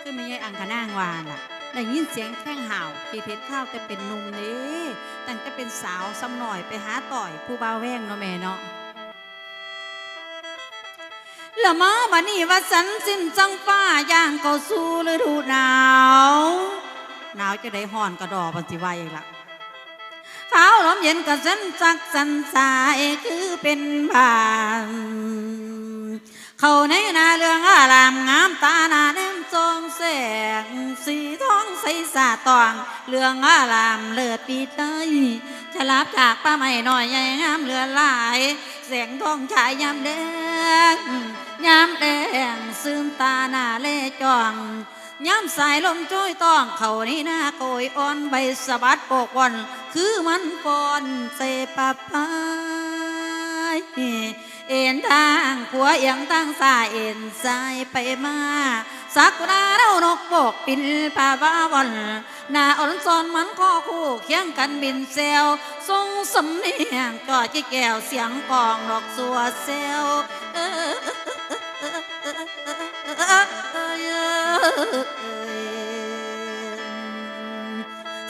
คือไม่ใช่อังคณางวานล่ะได้ยินเสียงแข้งห่าวขี่เพชรข้าวแต่เป็นหนุ่มนี่ตั้งแต่เป็นสาวซ้ำหน่อยไปหาต่อยผู้บ่าวแว้งเนาะแม่เนาะละมอบันนี้ว่าสันสิ้นจังฟ้าย่างเข้าสู่ฤดูหนาว หนาวจะได้ห่อนกระดอบันสิว่าอีกละ ขาวลมเย็นกระสันสักสันสายคือเป็นบานเขาในนาเรื่องอารามงามตาหนาเน้มทรงแสงสีทองใสสาตอง เรื่องอารามเลือดปีเตยฉลาบจากป้าไม่หน้อยใหญ่งามเลือหลายแสงทองฉายยามแดงยามแดงซึมตาหน้าเล่จ้องยามสายลมจ้อยต้องเขานี่หน้าโกยอ่อนใบสะบัดโปกวัน คือมันปอนเซปะพายเอ็นทางขัวเอียงทางซ้ายเอ็นซ้ายไปมาสักราเล่านกโบกปินป่าบ้าวันนาอ่อนซอนมันข้อคู่เคียงกันบินเซลทรงสำเนียงก็จีแก้วเสียงกองดอกสัวเซลเออ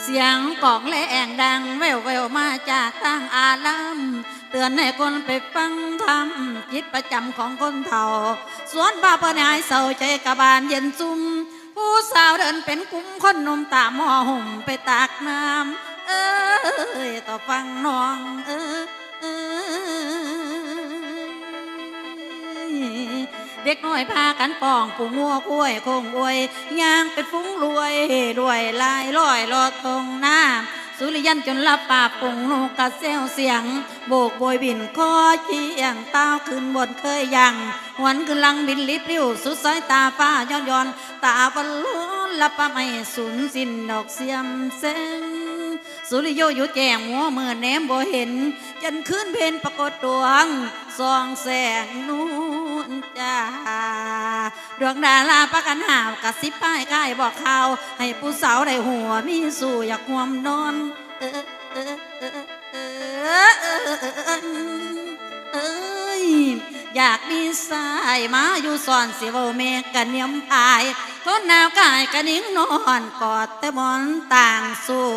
สียงกองแหลงดังแววแววมาจากต่างอาลัมเตือนให้คนไปฟังธรรมจิตประจำของคนเฒ่า สวนบาปนายเศร้าใจกะบาลเย็นซุ่มผู้สาวเดินเป็นกุ้มคนนมตามหม้อห่มไปตากน้ำเอ้ยต่อฟังน้องเอ้ย ด็กน้อยพากันปองปูงัวคุ้วยคงอวยย่างเป็นฟุ้งรวยรวยลายลอยลอดตรงน้ำสุริยันจนลับป่าปุงลูกกระเซลเสียง โบกโบยบินคอเชียงเต้าขึ้นบนเคยยังหวนขึ้นลังบินลิบลิ้วสุดสายตาฟ้าย้อนย้อน ตาบอลล้นลับป่าไม่สูญสิ้นดอกเสียมเส้งสุริโยอยู่แจงหัวเมื่อแนมบ่เห็น จันขึ้นเพนปรากฏดวงสองแสงนู นจ้าดวงดาราประกันหาวกระซิบป้ายก้ายบอกข่าว ให้ผู้สาวได้หัวมีสู่อยากห่วมนอนเออเออเออเออเออเอออยอยากมีสายมาอยู่ซอนสิเวเมกันเนียมพาย คนหนาวกายกระนิ่งนอนกอดแต่บอนต่างสู่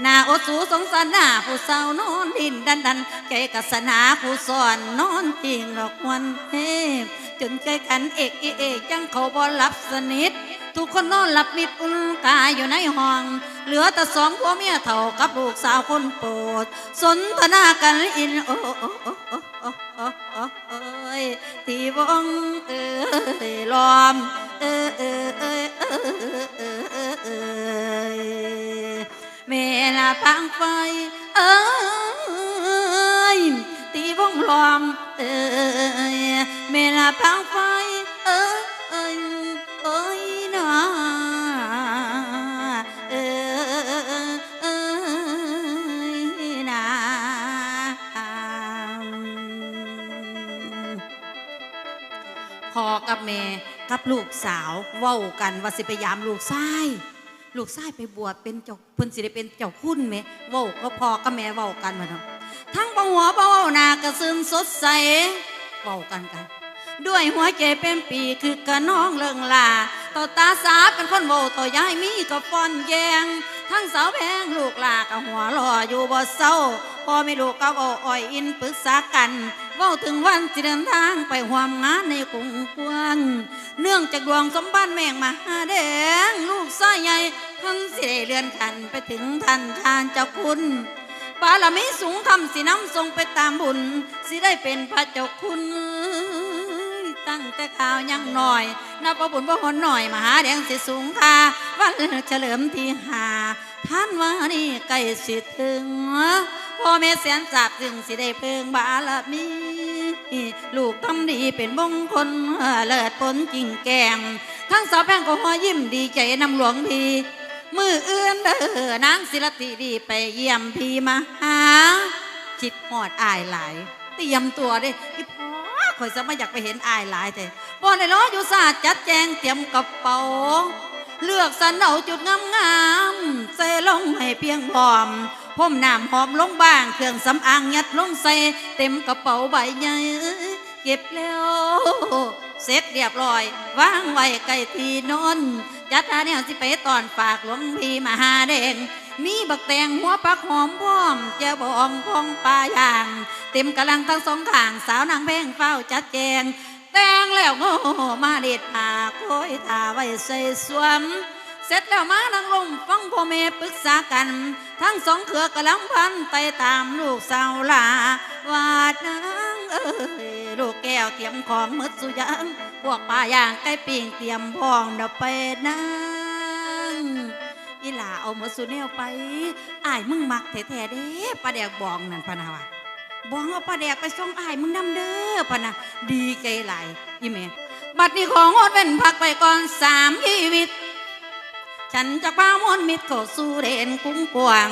หน้าอดสูสงสารหน้าผู้เศร้านอนดินดันดันใจกัสนาผู้สอนนอนจริงหลอกวันเทพจนใจกันเอกเอกยังเขาบอลหลับสนิททุกคนนอนหลับมิดอุ่นกายอยู่ในห้อง เหลือแต่สองผัอเมียเท่ากับลูกสาวคนโปรด สนทนากันอินโอ้ที่วงเอ้ยล้อม เออเออเออเออเมลาพังไฟเอ้ยตีวงลอมเอ้ยเมลาพังไฟเอ้ยเอ้ยเอ้ยนะเอ้ยเอ้ยนะพ่อกับแม่ กับลูกสาวเว้ากันว่าสิไปยามลูกชายลูกชายไปบวชเป็นเจ้าเพิ่นสิได้เป็นเจ้าคุณแม่เว้าก็พ่อกับแม่เว้ากันมาเนาะทั้งบ่หัวบ่เว้าหน้ากระซึมสดใสเว้ากันกัน ด้วยหัวใจเป็นปีคือกระน้องเลิงลาต่อตาสาเป็นคนโวต่อยายมีก็ฟ้อนแยง ทั้งสาวแพงลูกลากับหัวรออยู่บ่เศร้าพอไม่ลูกก็เว้าอ้อยอินปรึกษากัน ว้าถึงวันเดินทางไปหวามงานในกรุงกวาง เนื่องจากดวงสมบัติแม่งมาหาแดง ลูกสายใหญ่คันสิได้เลื่อนขันไปถึงท่านทานเจ้าคุณบารมีสูงคำสิน้ำทรงไปตามบุญ สิได้เป็นพระเจ้าคุณ ตั้งแต่ข่าวยังหน่อยนับว่าบุญว่าหนหน่อย มหาแดงสิสูงค่าวันเฉลิมที่หาท่านว่านี่ใกล้สิถึง แม่แสนจับจึงสิได้เพิงบารมีลูกทำดีเป็นมงคลเลิศผลจริงแกง ทั้งสาวแป้งก็หัวยิ้มดีใจนำหลวงพีมือเอื้อนเด้อนางศิลติดีไปเยี่ยมพี่มาหาคิดหอดอายหลายเตรียมตัวเด้อีพ่อข่อยจะมาอยากไปเห็นอายหลายแต่บ่ได้รออยู่ซาจัดแจงเตรียมกระเป๋าเลือกสรรเอาจุดงามๆใส่ลงให้เพียงพร้อม พ่มน้ำหอมลงบ้าง เครื่องสำอางยัดลงใส่เต็มกระเป๋าใบใหญ่เก็บแล้ว เสร็จเรียบร้อยวางไว้ใกล้ที่นอนจัดหาแนวสิไปตอนฝากหลวงพี่มหาแดงมีบักแตงหัวปักหอมพร้อมเจะบองพองปลาย่าง เต็มกำลังทั้งสองข้าง สาวนางแพงเฝ้าจัดแจง แต่งแล้วโง่มาเด็ดผาโคยทาไว้ใส่สวม เสร็จแล้วมานังลงฟังพ่อแม่ปรึกษากัน ทั้งสองเขือกำลังพันไปตามลูกสาวลาวาดนางเอ้ยลูกแก้วเตรียมของมืดสุยางพวกปลาย่างไก่ปิ่งเตรียมพ้องเดาไปนางอีหลาเอาหมดสุแนวไปอ้ายมึงมักแท้ๆเด้ปลาแดกบองนั่นพนาวะบองเอาปลาแดกไปส่งอ้ายมึงนำเด้อพนะดีใจหลายอีแม่บัดนี้ของอดเว้นพักไปก่อนสามชีวิต ฉันจะป้ามนมิตรเข้าสู่เด่นกุ้งกวาง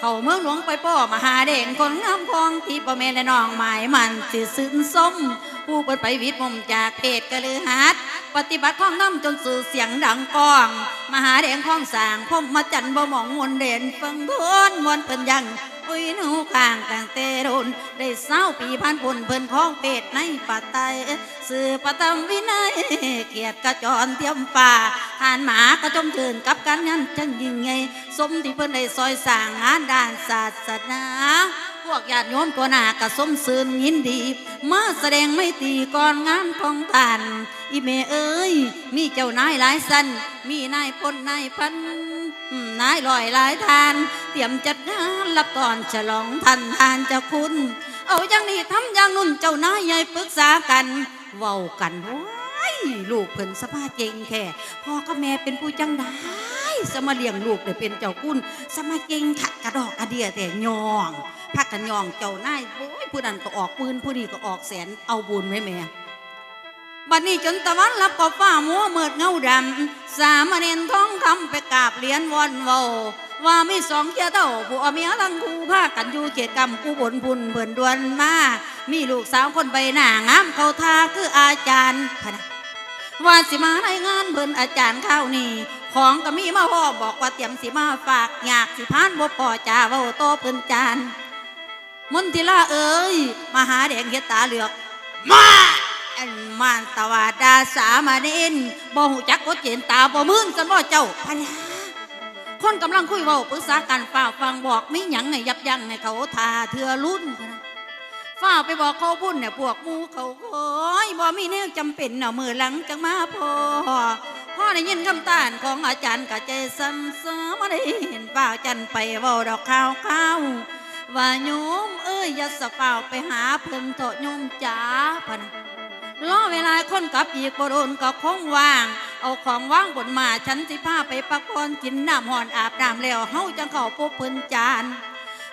เข้าเมืองหลวงไปป้อมหาเด่นคนงามพองที่พ่อแม่และน้องหมายมันสิซึ้นส้ม ผู้เปิดไปวิทย์มมจากเพศกะลือหัดปฏิบัติข้องน้ำจนสื่อเสียงดังก้อง มหาเด่นข้องสางพมมาจันบ่หมองมนเด่นฟังทวนมวนเพิ่นยังอุ้ยนูข้างต่างเตรุนได้เศร้าปีพันปุ่นเพิ่นของเป็ดในปัตไตสื่อประตมวินัยเกียรติกระจรเทียมป่า ทานหมากระจมถืนกับการงานจังยิ่งไงสมที่เพิ่อนได้ซอยสร้างงานด้านศาสนาพวกญาติโยมตัวหนากระสมซื่นยินดีมาแสดงไม่ตีก่อนงานของท่านอีเมเอ้ย มีเจ้านายหลายสันมีนายพลนายพันนายลอยหลายทาน เตรียมจัดงานรับตอนฉลองท่านทานจะคุณ เอาอย่างนี้ทำอย่างนุ่นเจ้านายใหญ่ปรึกษากันเว้ากันว้า ลูกเพิ่นสภาพเก่งแค่พ่อกับแม่เป็นผู้จังได้สมาเลี้ยงลูกได้เป็นเจ้าคุณสมาเก่งขัดกระดอกกระเดียแต่ยองพักกันยองเจ้านายโอ้ยผู้นั้นก็ออกปืนผู้นี้ก็ออกแสนเอาบุญไว้แม่บัดนี้จนตะวันรับก็ฟ้ามัวมืดเงาดำสามเณรท้องคำไปกราบเหรียญวอนเวาว่ามีสองเจ้าเต่าผัวเมียทั้งคู่พากันอยู่เขตกรรมกูบนพุนเพิ่นดวนมา มีลูกสาวคนใบหน้างามเขาทาคืออาจารย์พนะ ว่าสิมาให้งานเพิ่นอาจารย์เข้านี่ของก็มีมาพ่อบอกว่าเตรียมสิมาฝากอยากสิพานบ่พอจ่าเว้าโตเพิ่นจานมนทิลาเอ้ยมาหาแดงเฮ็ดตาเหลือก มาอันมานตวาดาสามาเนนบ่หูจักกดเจนตาบ่มื่นกันบ่เจ้าพะนะคนกำลังคุยเว้าปรึกษากันฝ้าวฟังบอกมีหยังให้ยับยั้งให้เขาทาเทือรุ่นพะนะ ฝ้าวไปบอกเขาพุ่นเนี่ยพวกมูเขาโอยบ่มีแนวจำเป็นเนาะมือหลังจังมาพอพ่อได้ยินคำต้านของอาจารย์กะใจซ้ำซ้อมาได้เห็นฝ้าวจันไปเว้าดอกข้าวข้าวว่าโยมเอ้ยอย่าสะเฝ้าวไปหาเพิ่นเถอะโยมจ๋าพะนรอเวลาคนกับอีกบ่โดนก็คงว่าง เอาของว่างบนมาฉันสิพาไปพักผ่อนกินน้ำหอนอาบน้ำแล้วเฮาจังเข้าพบเพิ่นจาน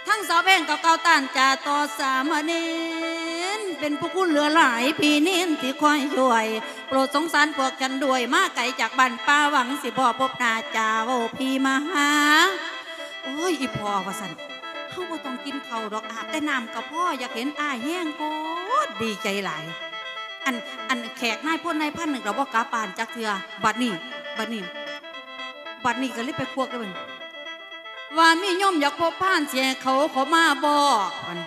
ทั้งสาวแพงกับเก่าต้านจ่าต่อสามเณรเป็นผู้คุณเหลือหลายพี่เน้นที่คอยช่วย โปรดสงสารพวกฉันด้วยมาไกลจากบ้านป้าหวังสิพ่อพบนาจ่าเว่าพี่มาหาโอ้ยอีพ่อว่าสันเฮาบ่ต้องกินข้าดอกอาบแต่น้ำกับพ่ออยากเห็นอ้ายแห้งโคตรดีใจหลายอันอันแขกนายพ่นนายพันหนึ่งเราบอกกาปานจักเถือบัดนี้บัดนี้บัดนี้ก็เลยไปควกได้เบิ่ ว่ามีโยมอยากพบผ่านเสียเขาเขามาบอกมัน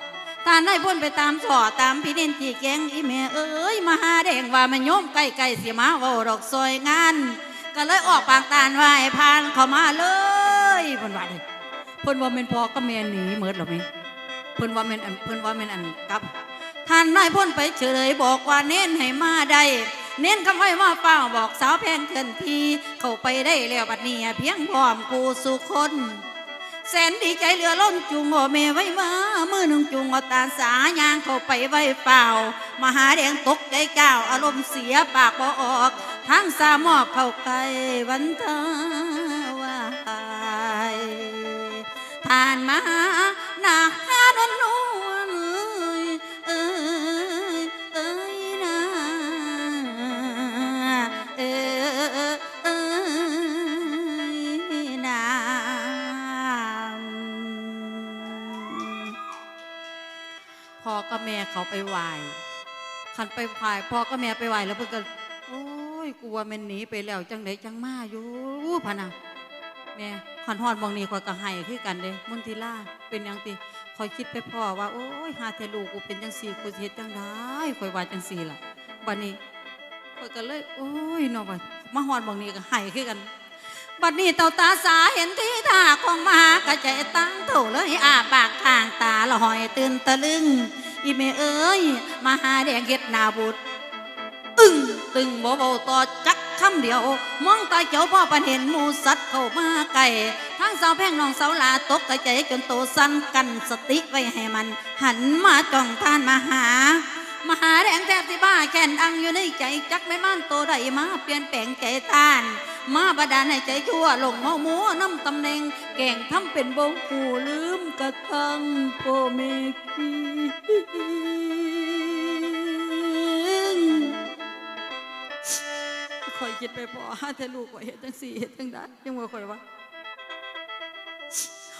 ตานายพ่นไปตามสอตามพี่เน้นที่แกงอีแม่เอ้ยมาหาแดงว่ามันโยมใกล้ๆเสียมาว่าดอกซอยงาน ก็เลยออกปากตานว่าให้พานเขามาเลยพ่นว่าด้เพิ่นว่าเป็นพอก็แม่หนีเมือนหรอไหมเพิ่นว่าแม่นอันพ่นว่าแม่นอันกลับท่านนายพ้นไปเฉยบอกว่าเน้นให้มาได้เน้นคำไว้ว่าเป้าบอกสาวแพงเกินทีเข้าไปได้แล้วบัดนี้เพียงพร้อมกูสุคน แสนดีใจเหลือล้นจุงโอเมไว้มามือหนึ่งจุงอตาสายางเข้าไปไว้เปล่า มหาแดงตกใจเจ้าอารมณ์เสียปากบ่ออกทั้งสามอบเข้าไกล้วันเทาวายทานมาหนักหานวลน กับแม่เขาไปไหว้ขันไปไหว้พ่อกับแม่ไปไหว้แล้วเพิ่นก็โอ้ยกลัวแมันหนีไปแล้วจังไหนจังมาอยู่พะนะแม่ขันฮอดบองนี้คอยก็ให้คือกันเด้มุนทิล่าเป็นยังติคอยคิดไปพ่อว่า โอ้ยหาเทลูกูเป็นจังสี่กูเฮ็ดจังได้คอยว่าจังสี่ล่ะบัดนี้คอยก็เลย โอ้ยนาะว่ามาฮอดบองนี้ก็ให้คือกันบัดนี้เต่าตาสาเห็นที่ท่าของมหากระใจตั้งโถเลยอาปากทางตาละหอยตื่นตะลึง อีเมเอ้ยมาหาแดงเฮ็ดนาบุตรตึงตึงบ่เบาต่อจักคำเดียว มองตาเขียวพ่อปันเห็นหมูสัตว์เข้ามาใกล้ทั้งสาวแพ่งน้องสาวหลาตกระใจจนโตสั้นกันสติไว้ให้มัน หันมาจ้องท่านมาหามหาแดงแทบที่บ้าแค้นอังอยู่ในใจ จักไม่มั่นโตใดมาเปลี่ยนแปลงใจท่าน มาบดาลให้ใจชั่วลงเมามัวน้ำตำแหน่งแก่งทำเป็นบงหูลืม กระทั่งโปเมกีคอยคิดไปพอฮะแต่ลูกว่าเห็นจังสี่เห็นจังได้ยังว่าคอยว่า